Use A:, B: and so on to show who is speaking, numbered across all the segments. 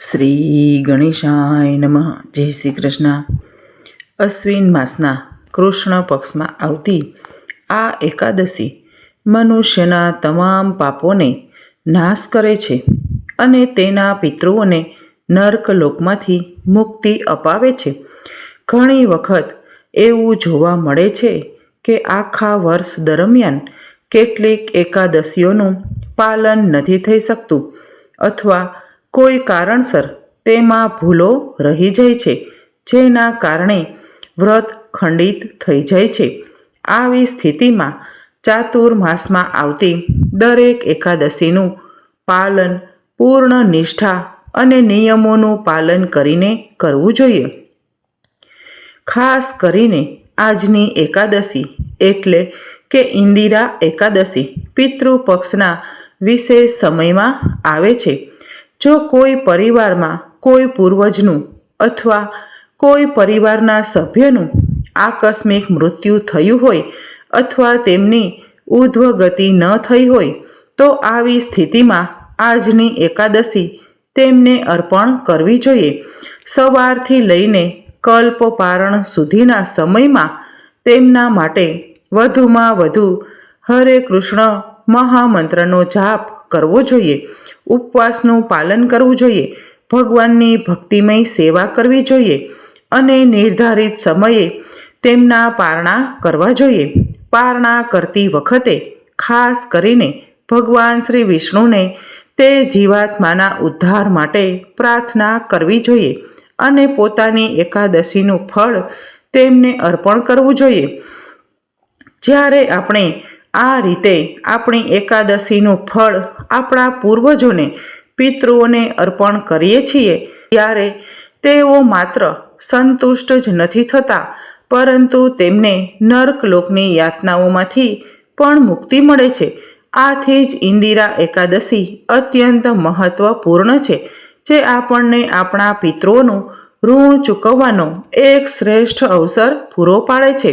A: શ્રી ગણેશાય નમઃ. જય શ્રી કૃષ્ણ અશ્વિન માસના કૃષ્ણ પક્ષમાં આવતી આ એકાદશી મનુષ્યના તમામ પાપોને નાશ કરે છે અને તેના પિતૃઓને નર્ક લોકમાંથી મુક્તિ અપાવે છે. ઘણી વખત એવું જોવા મળે છે કે આખા વર્ષ દરમિયાન કેટલીક એકાદશીઓનું પાલન નથી થઈ શકતું અથવા કોઈ કારણસર તેમાં ભૂલો રહી જાય છે, જેના કારણે વ્રત ખંડિત થઈ જાય છે. આવી સ્થિતિમાં ચાતુર્માસમાં આવતી દરેક એકાદશીનું પાલન પૂર્ણ નિષ્ઠા અને નિયમોનું પાલન કરીને કરવું જોઈએ. ખાસ કરીને આજની એકાદશી એટલે કે ઇન્દિરા એકાદશી પિતૃપક્ષના વિશેષ સમયમાં આવે છે. જો કોઈ પરિવારમાં કોઈ પૂર્વજનું અથવા કોઈ પરિવારના સભ્યનું આકસ્મિક મૃત્યુ થયું હોય અથવા તેમની ઉધ્વગતિ ન થઈ હોય, તો આવી સ્થિતિમાં આજની એકાદશી તેમને અર્પણ કરવી જોઈએ. સવારથી લઈને કલ્પપારણ સુધીના સમયમાં તેમના માટે વધુમાં વધુ હરે કૃષ્ણ મહામંત્રનો જાપ કરવો જોઈએ. ઉપવાસનું પાલન કરવું જોઈએ. ભગવાનની ભક્તિમય સેવા કરવી જોઈએ અને નિર્ધારિત સમયે તેમના પારણા કરવા જોઈએ. પારણા કરતી વખતે ખાસ કરીને ભગવાન શ્રી વિષ્ણુને તે જીવાત્માના ઉદ્ધાર માટે પ્રાર્થના કરવી જોઈએ અને પોતાની એકાદશીનું ફળ તેમને અર્પણ કરવું જોઈએ. જ્યારે આપણે આ રીતે આપણી એકાદશીનું ફળ આપણા પૂર્વજોને, પિતૃઓને અર્પણ કરીએ છીએ. ત્યારે તેઓ માત્ર સંતુષ્ટ જ નથી થતા, પરંતુ તેમને નર્ક લોકની યાતનાઓમાંથી પણ મુક્તિ મળે છે. આથી જ ઇન્દિરા એકાદશી અત્યંત મહત્વપૂર્ણ છે, જે આપણને આપણા પિતૃઓનું ઋણ ચૂકવવાનો એક શ્રેષ્ઠ અવસર પૂરો પાડે છે.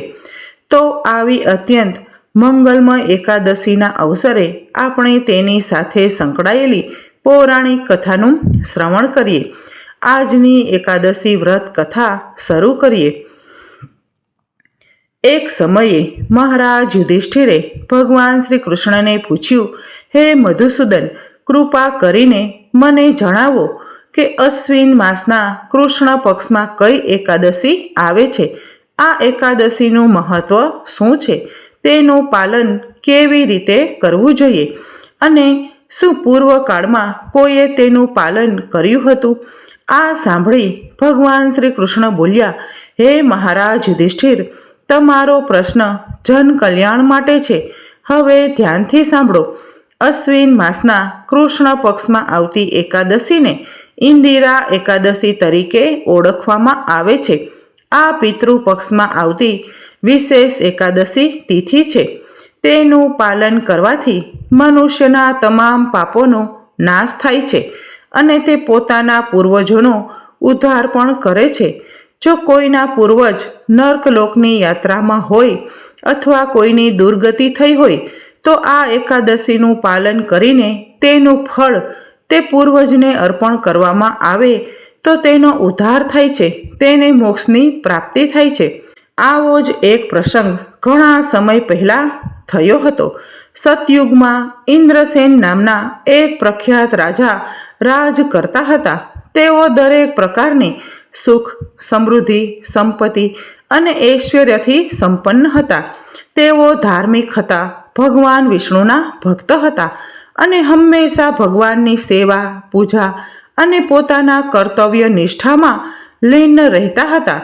A: તો આવી અત્યંત મંગલમય એકાદશીના અવસરે આપણે તેની સાથે સંકળાયેલી પૌરાણિક કથાનું શ્રવણ કરીએ. આજની એકાદશી વ્રત કથા શરૂ કરીએ. એક સમયે મહારાજ યુધિષ્ઠિરે ભગવાન શ્રી કૃષ્ણને પૂછ્યું, હે મધુસૂદન, કૃપા કરીને મને જણાવો કે અશ્વિન માસના કૃષ્ણ પક્ષમાં કઈ એકાદશી આવે છે? આ એકાદશીનું મહત્વ શું છે? તેનું પાલન કેવી રીતે કરવું જોઈએ? અને શું પૂર્વકાળમાં કોઈએ તેનું પાલન કર્યું હતું? આ સાંભળી ભગવાન શ્રી કૃષ્ણ બોલ્યા, હે મહારાજ યુધિષ્ઠિર, તમારો પ્રશ્ન જન કલ્યાણ માટે છે. હવે ધ્યાનથી સાંભળો. અશ્વિન માસના કૃષ્ણ પક્ષમાં આવતી એકાદશીને ઇન્દિરા એકાદશી તરીકે ઓળખવામાં આવે છે. આ પિતૃ પક્ષમાં આવતી વિશેષ એકાદશી તિથિ છે. તેનું પાલન કરવાથી મનુષ્યના તમામ પાપોનો નાશ થાય છે અને તે પોતાના પૂર્વજોનો ઉદ્ધાર પણ કરે છે. જો કોઈના પૂર્વજ નર્કલોકની યાત્રામાં હોય અથવા કોઈની દુર્ગતિ થઈ હોય, તો આ એકાદશીનું પાલન કરીને તેનું ફળ તે પૂર્વજને અર્પણ કરવામાં આવે તો તેનો ઉદ્ધાર થાય છે. તેને મોક્ષની પ્રાપ્તિ થાય છે. આવો જ એક પ્રસંગ ઘણા સમય પહેલાં થયો હતો. સતયુગમાં ઇન્દ્રસેન નામના એક પ્રખ્યાત રાજા રાજ કરતા હતા. તેઓ દરેક પ્રકારની સુખ, સમૃદ્ધિ, સંપત્તિ અને ઐશ્વર્યથી સંપન્ન હતા. તેઓ ધાર્મિક હતા, ભગવાન વિષ્ણુના ભક્ત હતા અને હંમેશા ભગવાનની સેવા, પૂજા અને પોતાના કર્તવ્ય નિષ્ઠામાં લીન રહેતા હતા.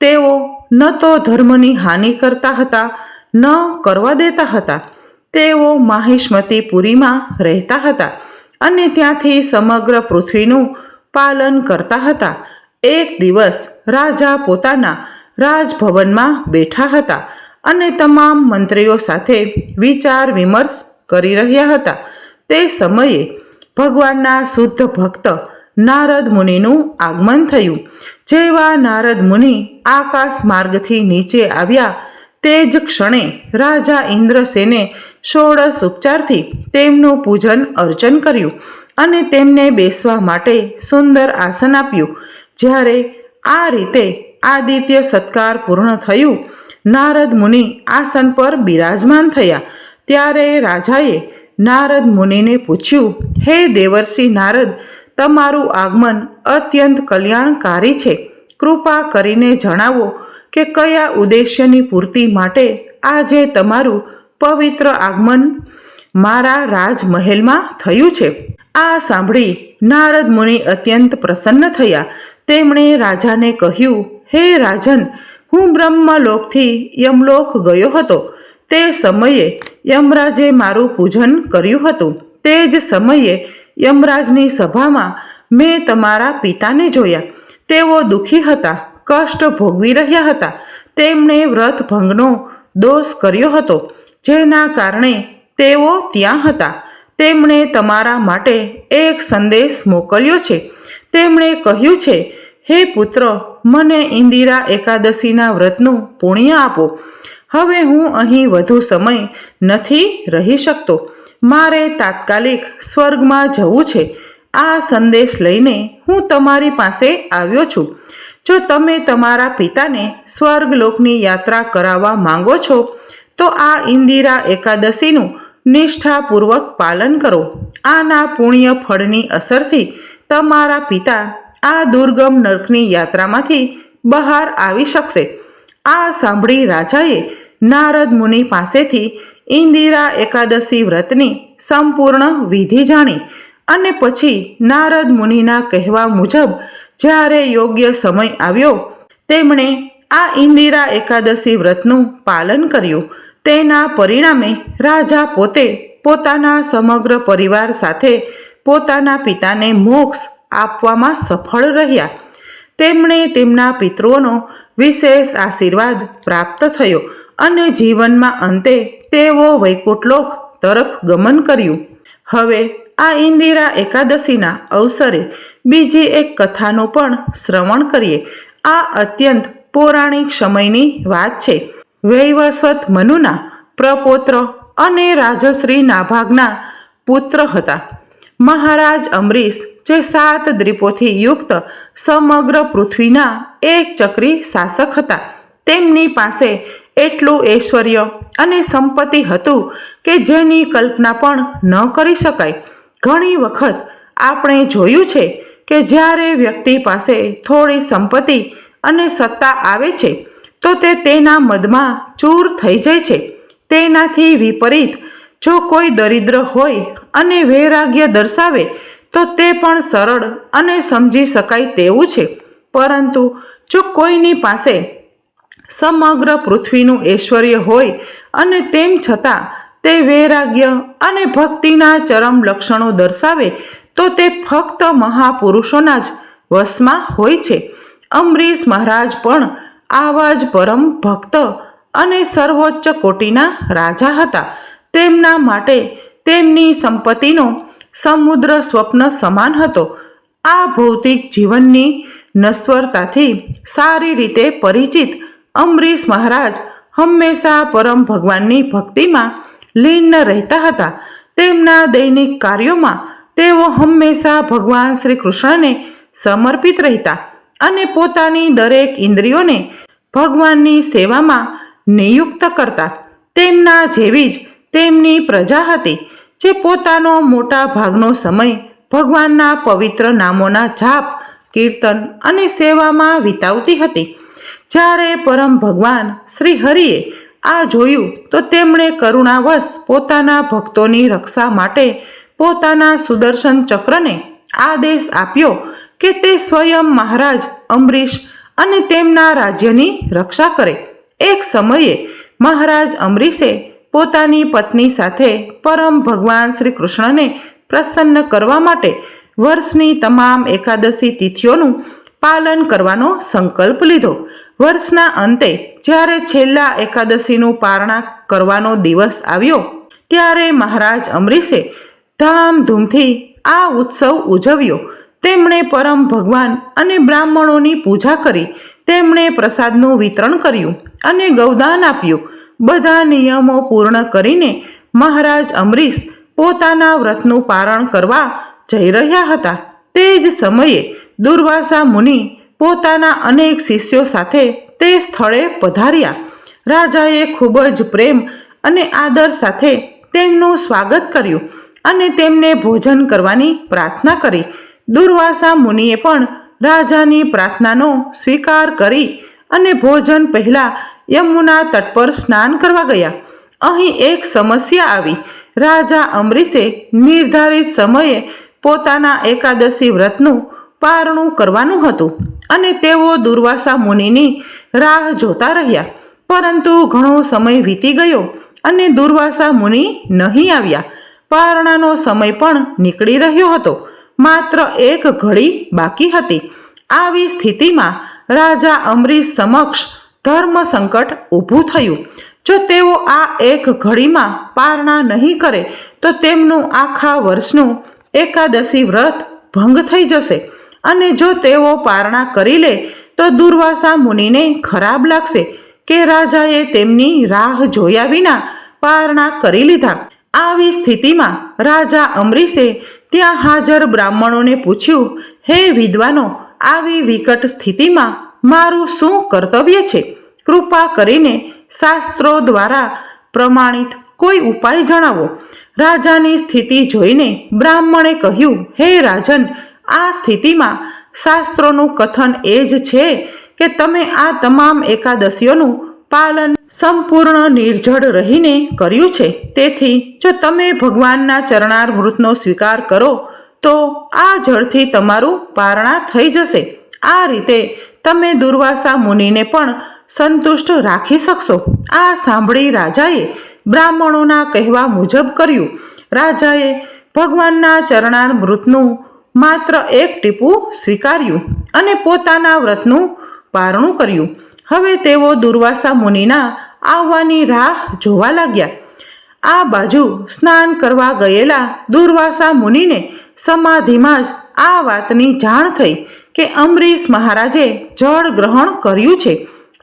A: તેઓ ન તો ધર્મની હાનિ કરતા હતા, ન કરવા દેતા હતા. તેઓ માહિષ્મતીપુરીમાં રહેતા હતા અને ત્યાંથી સમગ્ર પૃથ્વીનું પાલન કરતા હતા. એક દિવસ રાજા પોતાના રાજભવનમાં બેઠા હતા અને તમામ મંત્રીઓ સાથે વિચાર વિમર્શ કરી રહ્યા હતા. તે સમયે ભગવાનના શુદ્ધ ભક્ત નારદ મુનિનું આગમન થયું. જેવા નારદ મુનિ આકાશ માર્ગથી નીચે આવ્યા. તે જ ક્ષણે રાજા ઇન્દ્રસેને ષોડશ ઉપચારથી તેમનું પૂજન અર્ચન કર્યું અને તેમને બેસવા માટે સુંદર આસન આપ્યું. જ્યારે આ રીતે આદિત્ય સત્કાર પૂર્ણ થયું, નારદ મુનિ આસન પર બિરાજમાન થયા. ત્યારે રાજાએ નારદ મુનિને પૂછ્યું, હે દેવર્ષિ નારદ તમારું આગમન અત્યંત કલ્યાણકારી છે. કૃપા કરીને જણાવો કે કયા ઉદ્દેશ્યની પૂર્તિ માટે આજે તમારું પવિત્ર આગમન મારા રાજમહેલમાં થયું છે. આ સાંભળી નારદ મુનિ અત્યંત પ્રસન્ન થયા. તેમણે રાજાને કહ્યું, હે રાજન, હું બ્રહ્મલોકથી યમલોક ગયો હતો. તે સમયે યમરાજે મારું પૂજન કર્યું હતું. તે જ સમયે યમરાજની સભામાં મેં તમારા પિતાને જોયા. તેઓ દુઃખી હતા, કષ્ટ ભોગવી રહ્યા હતા. તેમણે વ્રત ભંગનો દોષ કર્યો હતો, જેના કારણે તેઓ ત્યાં હતા. તેમણે તમારા માટે એક સંદેશ મોકલ્યો છે. તેમણે કહ્યું છે, હે પુત્ર, મને ઇન્દિરા એકાદશીના વ્રતનું પુણ્ય આપો. હવે હું અહીં વધુ સમય નથી રહી શકતો. મારે તાત્કાલિક સ્વર્ગમાં જવું છે. આ સંદેશ લઈને હું તમારી પાસે આવ્યો છું. જો તમે તમારા પિતાને સ્વર્ગલોકની યાત્રા કરાવવા માંગો છો, તો આ ઇન્દિરા એકાદશીનું નિષ્ઠાપૂર્વક પાલન કરો. આના પુણ્ય ફળની અસરથી તમારા પિતા આ દુર્ગમ નર્કની યાત્રામાંથી બહાર આવી શકશે. આ સાંભળી રાજાએ નારદ મુનિ પાસેથી ઇન્દિરા એકાદશી વ્રતની સંપૂર્ણ વિધિ જાણી અને પછી નારદ મુનિના કહેવા મુજબ જ્યારે યોગ્ય સમય આવ્યો, તેમણે આ ઇન્દિરા એકાદશી વ્રતનું પાલન કર્યું. તેના પરિણામે રાજા પોતે પોતાના સમગ્ર પરિવાર સાથે પોતાના પિતાને મોક્ષ આપવામાં સફળ રહ્યા. તેમણે તેમના પિતૃઓનો વિશેષ આશીર્વાદ પ્રાપ્ત થયો અને જીવનમાં અંતે તેઓ વૈકુંઠલોક તરફ ગમન કર્યું. હવે આ ઇન્દિરા એકાદશીના અવસરે બીજી એક કથાનું પણ શ્રવણ કરીએ. આ અત્યંત પૌરાણિક સમયની વાત છે. વૈવસ્વત મનુના પ્રપોત્ર અને રાજશ્રી નાભાગના પુત્ર હતા. મહારાજ અમરીશ જે સાત દ્વીપોથી યુક્ત સમગ્ર પૃથ્વીના એક ચક્રી શાસક હતા. તેમની પાસે એટલું ઐશ્વર્ય અને સંપત્તિ હતું કે જેની કલ્પના પણ ન કરી શકાય. ઘણી વખત આપણે જોયું છે કે જ્યારે વ્યક્તિ પાસે થોડી સંપત્તિ અને સત્તા આવે છે, તો તે તેના મદમાં ચૂર થઈ જાય છે. તેનાથી વિપરીત, જો કોઈ દરિદ્ર હોય અને વૈરાગ્ય દર્શાવે, તો તે પણ સરળ અને સમજી શકાય તેવું છે. પરંતુ જો કોઈની પાસે સમગ્ર પૃથ્વીનું ઐશ્વર્ય હોય અને તેમ છતાં તે વૈરાગ્ય અને ભક્તિના ચરમ લક્ષણો દર્શાવે, તો તે ફક્ત મહાપુરુષોના જ વશમાં હોય છે. અમરીશ મહારાજ પણ આવા જ પરમ ભક્ત અને સર્વોચ્ચ કોટીના રાજા હતા. તેમના માટે તેમની સંપત્તિનો સમુદ્ર સ્વપ્ન સમાન હતો. આ ભૌતિક જીવનની નશ્વરતાથી સારી રીતે પરિચિત અમરીશ મહારાજ હંમેશા પરમ ભગવાનની ભક્તિમાં લીન રહેતા હતા. તેમના દૈનિક કાર્યોમાં તેઓ હંમેશા ભગવાન શ્રી કૃષ્ણને સમર્પિત રહેતા અને પોતાની દરેક ઇન્દ્રિયોને ભગવાનની સેવામાં નિયુક્ત કરતા. તેમના જેવી જ તેમની પ્રજા હતી, જે પોતાનો મોટા ભાગનો સમય ભગવાનના પવિત્ર નામોના જાપ કીર્તન અને સેવામાં વિતાવતી હતી. જ્યારે પરમ ભગવાન શ્રી હરિએ આ જોયું, તો તેમણે કરુણાવશ પોતાના ભક્તોની રક્ષા માટે પોતાના સુદર્શન ચક્રને આદેશ આપ્યો કે તે સ્વયં મહારાજ અમરીશ અને તેમના રાજ્યની રક્ષા કરે. એક સમયે મહારાજ અમરીશે પોતાની પત્ની સાથે પરમ ભગવાન શ્રી કૃષ્ણને પ્રસન્ન કરવા માટે વર્ષની તમામ એકાદશી તિથિઓનું પાલન કરવાનો સંકલ્પ લીધો. વર્ષના અંતે જ્યારે છેલ્લા એકાદશીનું પારણા કરવાનો દિવસ આવ્યો, ત્યારે મહારાજ અમરીશે ધામધૂમથી આ ઉત્સવ ઉજવ્યો. તેમણે પરમ ભગવાન અને બ્રાહ્મણોની પૂજા કરી. તેમણે પ્રસાદનું વિતરણ કર્યું અને ગૌદાન આપ્યું. બધા નિયમો પૂર્ણ કરીને મહારાજ અમરીશ પોતાના વ્રતનું પારણ કરવા જઈ રહ્યા હતા. તે જ સમયે દુર્વાસા મુનિ પોતાના અનેક શિષ્યો સાથે તે સ્થળે પધાર્યા. રાજાએ ખૂબ જ પ્રેમ અને આદર સાથે તેમનું સ્વાગત કર્યું અને તેમને ભોજન કરવાની પ્રાર્થના કરી. દુર્વાસા મુનિએ પણ રાજાની પ્રાર્થનાનો સ્વીકાર કરી અને ભોજન પહેલા યમુના તટ પર સ્નાન કરવા ગયા. અહીં એક સમસ્યા આવી. રાજા અમરીશે નિર્ધારિત સમયે પોતાના એકાદશી વ્રતનું પારણું કરવાનું હતું અને તેઓ દુર્વાસા મુનિની રાહ જોતા રહ્યા. પરંતુ ઘણો સમય વીતી ગયો અને દુર્વાસા મુનિ નહીં આવ્યા. પારણાનો સમય પણ નીકળી રહ્યો હતો. માત્ર એક ઘડી બાકી હતી. આવી સ્થિતિમાં રાજા અમરીશ સમક્ષ ધર્મ સંકટ ઊભું થયું. જો તેઓ આ એક ઘડીમાં પારણા નહીં કરે, તો તેમનું આખા વર્ષનું એકાદશી વ્રત ભંગ થઈ જશે અને જો તેઓ પારણા કરી લે, તો દુર્વાસા મુનિને ખરાબ લાગશે કે રાજાએ તેમની રાહ જોયા વિના પારણા કરી લીધા. આવી સ્થિતિમાં રાજા અમરીશે ત્યાં હાજર બ્રાહ્મણોને પૂછ્યું, હે વિદ્વાનો, આવી વિકટ સ્થિતિમાં મારું શું કર્તવ્ય છે? કૃપા કરીને શાસ્ત્રો દ્વારા પ્રમાણિત કોઈ ઉપાય જણાવો. રાજાની સ્થિતિ જોઈને બ્રાહ્મણે કહ્યું, હે રાજન, આ સ્થિતિમાં શાસ્ત્રોનું કથન એ જ છે કે તમે આ તમામ એકાદશીઓનું પાલન સંપૂર્ણ નિર્જળ રહીને કર્યું છે. તેથી જો તમે ભગવાનના ચરણારમૃતનો સ્વીકાર કરો, તો આ જળથી તમારું પારણા થઈ જશે. આ રીતે તમે દુર્વાસા મુનિને પણ સંતુષ્ટ રાખી શકશો. આ સાંભળી રાજાએ બ્રાહ્મણોના કહેવા મુજબ કર્યું. રાજાએ ભગવાનના ચરણામૃતનું માત્ર એક ટીપું સ્વીકાર્યું અને પોતાના વ્રતનું પારણું કર્યું. હવે તેઓ દુર્વાસા મુનિના આવવાની રાહ જોવા લાગ્યા. આ બાજુ સ્નાન કરવા ગયેલા દુર્વાસા મુનિને સમાધિમાં જ આ વાતની જાણ થઈ કે અમરીશ મહારાજે જળ ગ્રહણ કર્યું છે.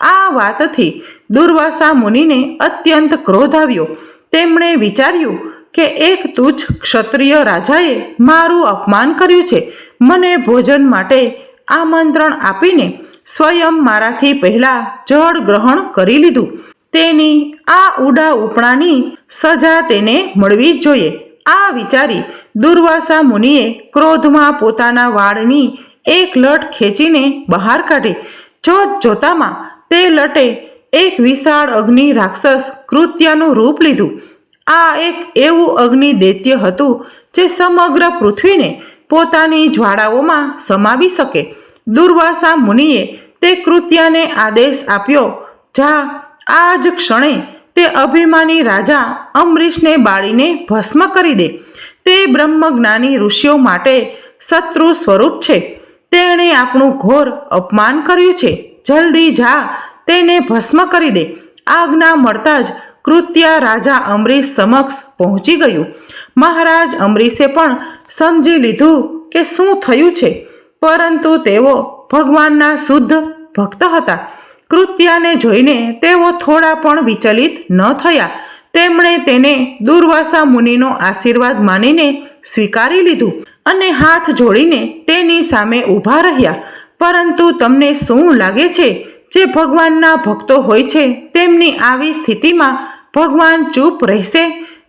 A: આ વાતથી દુર્વાસા મુનિને અત્યંત ક્રોધ આવ્યો. તેમણે વિચાર્યું કે એક તુચ્છ ક્ષત્રિય રાજાએ મારું અપમાન કર્યું છે. મને ભોજન માટે આમંત્રણ આપીને સ્વયં મારાથી પહેલાં જળ ગ્રહણ કરી લીધું. તેની આ ઉડા ઉપણાની સજા તેને મળવી જ જોઈએ. આ વિચારી દુર્વાસા મુનિએ ક્રોધમાં પોતાના વાળની એક લટ ખેંચીને બહાર કાઢી. જોત જોતામાં તે લટે એક વિશાળ અગ્નિ રાક્ષસ કૃત્યનું રૂપ લીધું. આ એક એવું અગ્નિ દૈત્ય હતું જે સમગ્ર પૃથ્વીને પોતાની જ્વાળાઓમાં સમાવી શકે. દુર્વાસા મુનિએ તે કૃત્યને આદેશ આપ્યો, જા, આ જ ક્ષણે તે અભિમાની રાજા અમરીશને બાળીને ભસ્મ કરી દે. તે બ્રહ્મજ્ઞાની ઋષિઓ માટે શત્રુ સ્વરૂપ છે. તેણે આપણું ઘોર અપમાન કર્યું છે. જલ્દી જા, તેને ભસ્મ કરી દે. આજ્ઞા મળતા જ કૃત્ય રાજા અમરીશ સમક્ષ પહોંચી ગયું. મહારાજ અમરીશે પણ સમજી લીધું કે શું થયું છે. પરંતુ તેઓ ભગવાનના શુદ્ધ ભક્ત હતા. કૃત્યાને જોઈને તેઓ થોડા પણ વિચલિત ન થયા. તેમણે તેને દુર્વાસા મુનિનો આશીર્વાદ માનીને સ્વીકારી લીધું અને હાથ જોડીને તેની સામે ઊભા રહ્યા. પરંતુ તમને શું લાગે છે? જે ભગવાનના ભક્તો હોય છે, તેમની આવી સ્થિતિમાં ભગવાન ચૂપ રહેશે?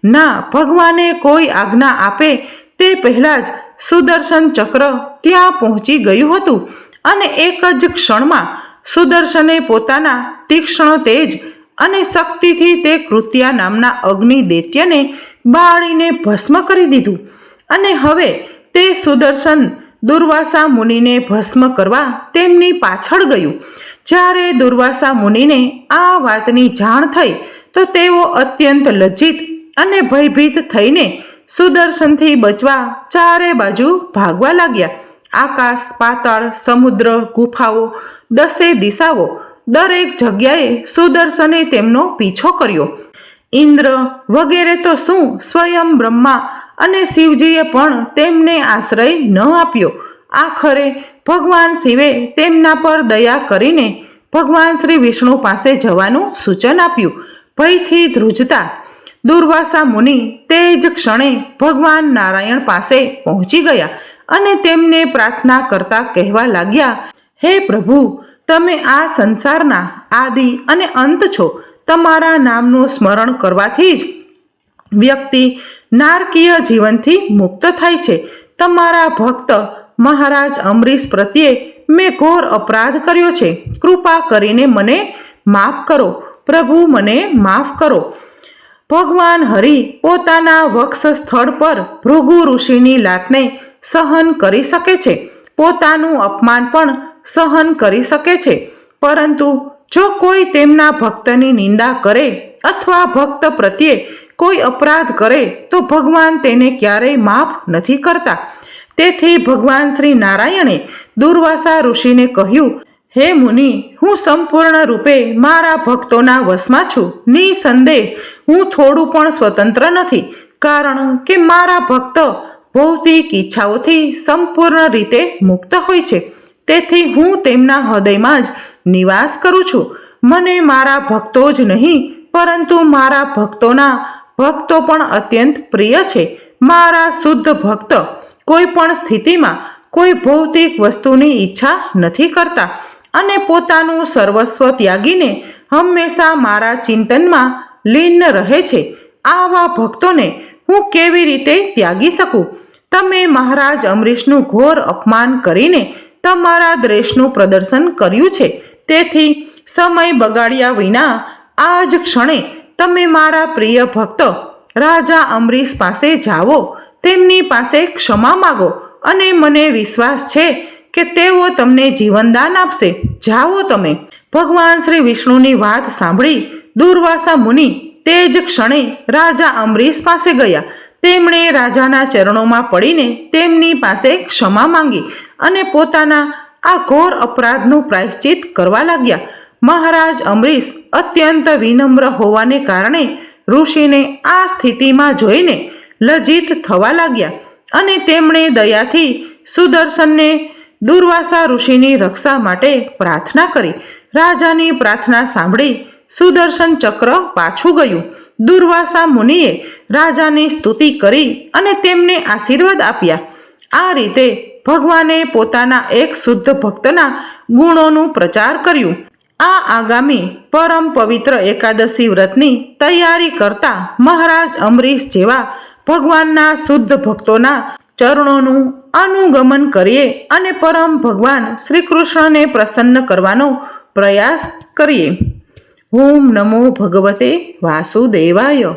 A: ના, ભગવાને કોઈ આજ્ઞા આપે. તે પહેલાં જ સુદર્શન ચક્ર ત્યાં પહોંચી ગયું હતું અને એક જ ક્ષણમાં સુદર્શને પોતાના તીક્ષ્ણ તેજ અને શક્તિથી તે કૃત્યા નામના અગ્નિ દૈત્યને બાળીને ભસ્મ કરી દીધું અને હવે તે સુદર્શન દુર્વાસા મુનિને ભસ્મ કરવા તેમની પાછળ ગયું. જ્યારે દુર્વાસા મુનિને આ વાતની જાણ થઈ, તો તેઓ અત્યંત લજ્જિત અને ભયભીત થઈને સુદર્શનથી બચવા ચારે બાજુ ભાગવા લાગ્યા. આકાશ, પાતાળ, સમુદ્ર, ગુફાઓ, દસે દિશાઓ, દરેક જગ્યાએ સુદર્શને તેમનો પીછો કર્યો. ઇન્દ્ર વગેરે તો શું સ્વયં બ્રહ્મા અને શિવજીએ પણ તેમને આશ્રય ન આપ્યો. આખરે ભગવાન શિવે તેમના પર દયા કરીને ભગવાન શ્રી વિષ્ણુ પાસે જવાનું સૂચન આપ્યું. ભયથી ધ્રુજતા દુર્વાસા મુનિ તે જ ક્ષણે ભગવાન નારાયણ પાસે પહોંચી ગયા અને તેમને પ્રાર્થના કરતા કહેવા લાગ્યા, હે પ્રભુ, તમે આ સંસારના આદિ અને અંત છો. તમારા નામનું સ્મરણ કરવાથી જ વ્યક્તિ નારકીય જીવનથી મુક્ત થાય છે. તમારા ભક્ત મહારાજ અમરીશ પ્રત્યે મેં ઘોર અપરાધ કર્યો છે. કૃપા કરીને મને માફ કરો. પ્રભુ, મને માફ કરો. ભગવાન હરિ પોતાના વક્ષ સ્થળ પર ભૃગુ ઋષિની લાટને સહન કરી શકે છે. પોતાનું અપમાન પણ સહન કરી શકે છે. પરંતુ જો કોઈ તેમના ભક્તની નિંદા કરે અથવા ભક્ત પ્રત્યે કોઈ અપરાધ કરે તો ભગવાન તેને ક્યારેય માફ નથી કરતા. તેથી ભગવાન શ્રી નારાયણે દુર્વાસા ઋષિને કહ્યું, હે મુનિ, હું સંપૂર્ણ રૂપે મારા ભક્તોના વશમાં છું. નિસંદેહ, હું થોડું પણ સ્વતંત્ર નથી, કારણ કે મારા ભક્ત ભૌતિક ઈચ્છાઓથી સંપૂર્ણ રીતે મુક્ત હોય છે. તેથી હું તેમના હૃદયમાં જ નિવાસ કરું છું. મને મારા ભક્તો જ નહીં, પરંતુ મારા ભક્તોના ભક્તો પણ અત્યંત પ્રિય છે. મારા શુદ્ધ ભક્ત, કોઈ પણ સ્થિતિમાં કોઈ ભૌતિક વસ્તુની ઈચ્છા નથી કરતા અને પોતાનું સર્વસ્વ ત્યાગીને હંમેશા મારા ચિંતનમાં લીન રહે છે. આવા ભક્તોને હું કેવી રીતે ત્યાગી શકું? તમે મહારાજ અમરીશનું ઘોર અપમાન કરીને તમારા દ્રેશનું પ્રદર્શન કર્યું છે. તેથી સમય બગાડ્યા વિના આ જ ક્ષણે તમે મારા પ્રિય ભક્ત, રાજા અમરીશ પાસે જાઓ, તેમની પાસે ક્ષમા માગો અને મને વિશ્વાસ છે કે તેઓ તમને જીવનદાન આપશે. જાઓ તમે. ભગવાન શ્રી વિષ્ણુની વાત સાંભળી દુર્વાસા મુનિ તે જ ક્ષણે રાજા અમરીશ પાસે ગયા. તેમણે રાજાના ચરણોમાં પડીને તેમની પાસે ક્ષમા માંગી અને પોતાના આ ઘોર અપરાધનું પ્રાયશ્ચિત કરવા લાગ્યા. મહારાજ અમરીશ અત્યંત વિનમ્ર હોવાને કારણે ઋષિને આ સ્થિતિમાં જોઈને લજ્જિત થવા લાગ્યા અને તેમણે દયાથી સુદર્શનને દુર્વાસા ઋષિની રક્ષા માટે પ્રાર્થના કરી. રાજાની પ્રાર્થના સાંભળી સુદર્શન ચક્ર પાછું ગયું. દુર્વાસા મુનિએ રાજાની સ્તુતિ કરી અને તેમને આશીર્વાદ આપ્યા. આ રીતે ભગવાને પોતાના એક શુદ્ધ ભક્તના ગુણોનું પ્રચાર કર્યું. આ આગામી પરમ પવિત્ર એકાદશી વ્રતની તૈયારી કરતા મહારાજ અમરીશ જેવા ભગવાનના શુદ્ધ ભક્તોના ચરણોનું અનુગમન કરીએ અને પરમ ભગવાન શ્રી કૃષ્ણને પ્રસન્ન કરવાનો પ્રયાસ કરીએ. ઓમ નમો ભગવતે વાસુદેવાય.